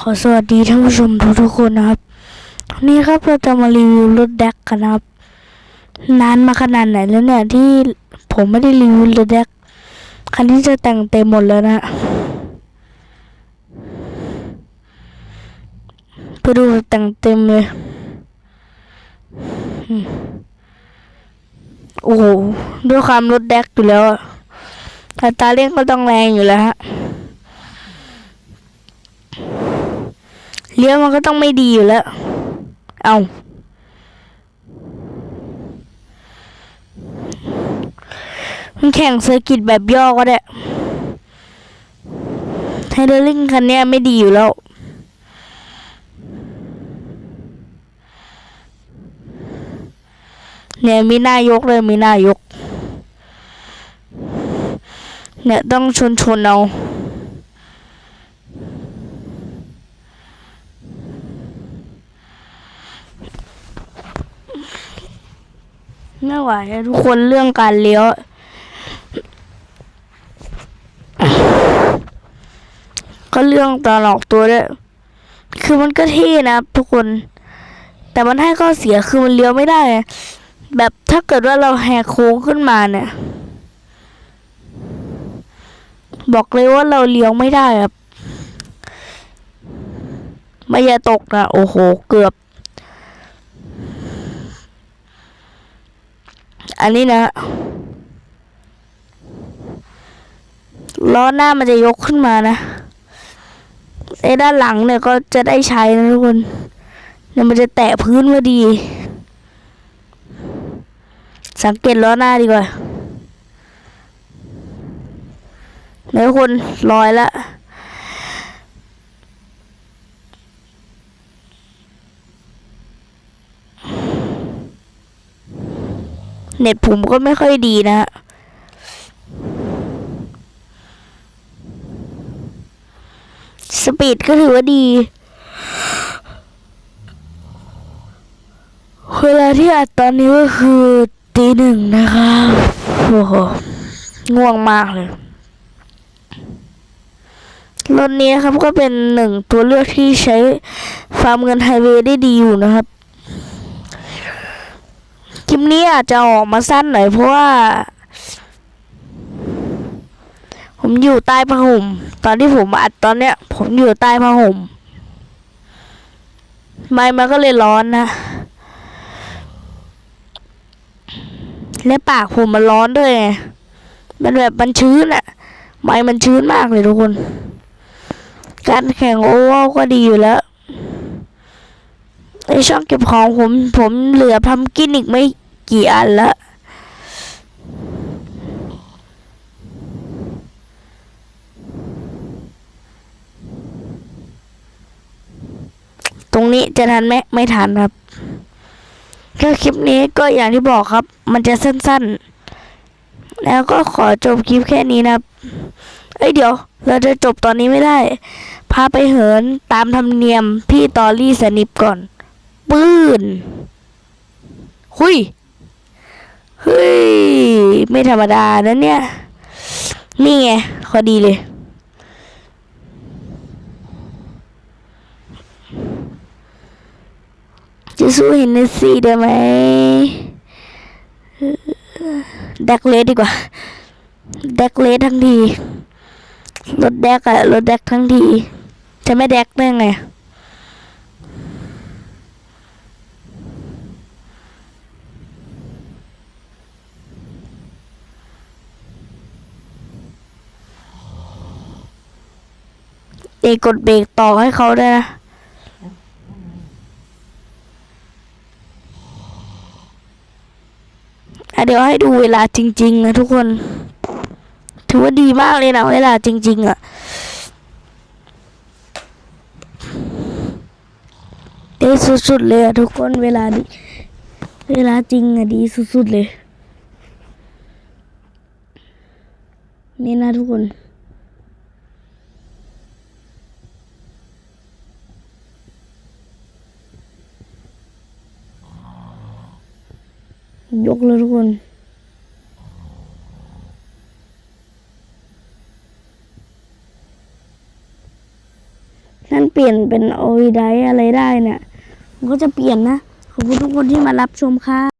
ขอสวัสดีท่านผู้ชมทุกทุกๆคนนะครับนนี้ครับเราจะมารีวิวรถแดกกันนะครับ นานมาขนาดไหนแล้วเนี่ยที่ผมไม่ได้รีวิวรถแดกคันนี้จะแต่งเต็มหมดแล้วนะไปดูแต่งเต็มเลยโอ้โหด้วยความรถแดกอยู่แล้วอัตราเร่งก็ต้องแรงอยู่แล้วฮะ เลี้ยวมันก็ต้องไม่ดีอยู่แล้ว เอามันแข่งเซอร์กิตแบบย่อก็ได้ไฮเดอร์ลิงคันนี้ไม่ดีอยู่แล้ว เนี่ยมีหน้ายกเลยมีหน้ายก เนี่ยต้องชนชนๆเอา ไม่ไหวทุกคนเรื่องการเลี้ยว ก็เรื่องตอนออกตัวด้วย คือมันก็เท่นะทุกคน แต่มันให้ข้อเสียคือมันเลี้ยวไม่ได้ แบบถ้าเกิดว่าเราแหกโค้งขึ้นมาเนี่ย บอกเลยว่าเราเลี้ยวไม่ได้ครับไม่อย่าตกนะโอ้โห เกือบ อันนี้นะล้อหน้ามันจะยกขึ้นมานะไอ้ด้านหลังเนี่ยก็จะได้ใช้นะทุกคนเนี่ยมันจะแตะพื้นพอดี สังเกตล้อหน้าดีกว่าเนี่ยทุกคนลอยละ เน็ตผมก็ไม่ค่อยดีนะฮะสปีดก็ถือว่าดี เวลาที่อัดตอนนี้ก็คือตีหนึ่งนะครับโอ้โหง่วงมากเลยรถนี้นะครับก็เป็นหนึ่งตัวเลือกที่ใช้ฟาร์มเงินไฮเวย์ได้ดีอยู่นะครับ คลิปนี้อาจจะออกมาสั้นหน่อยเพราะว่า ผมอยู่ใต้ผ้าห่มตอนที่ผมอัดตอนเนี้ย ผมอยู่ใต้ผ้าห่มไม้มันก็เลยร้อนนะ และปากผมมันร้อนด้วยไงมันแบบมันชื้นอะไม้มันชื้นมากเลยทุกคน การแข่งโอเวอร์ก็ดีอยู่แล้ว ในช่องเก็บของผม ผมเหลือพัมกินอีกไม่กี่อันละตรงนี้จะทันไหมไม่ทันครับแค่คลิปนี้ก็อย่างที่บอกครับ มันจะสั้นๆ แล้วก็ขอจบคลิปแค่นี้นะครับ เอ้ยเดี๋ยว เราจะจบตอนนี้ไม่ได้ พาไปเหินตามธรรมเนียมพี่ตอรี่สนิปก่อน ปืนหุยเฮ้ย ไม่ธรรมดานะเนี่ย นี่ไงพอดีเลย จะสู้เห็นในซีได้ไหมแดกเลสดีกว่าแดกเลสทั้งทีรถแดกอะรถแดกทั้งที จะไม่แดกได้ไง เอกกดเบรกต่อให้เขาด้วยนะอะเดี๋ยวให้ดูเวลาจริง ๆ นะทุกคน ถือว่าดีมากเลยนะเวลาจริง ๆอะดีสุดๆเลยอะทุกคนเวลาดีเวลาจริงอะดีสุดๆเลย นี่นะทุกคน ยกเลยทุกคน นั่นเปลี่ยนเป็นโอวิไดอะไรได้เนี่ย มันก็จะเปลี่ยนนะ ขอบคุณทุกคนที่มารับชมค่ะ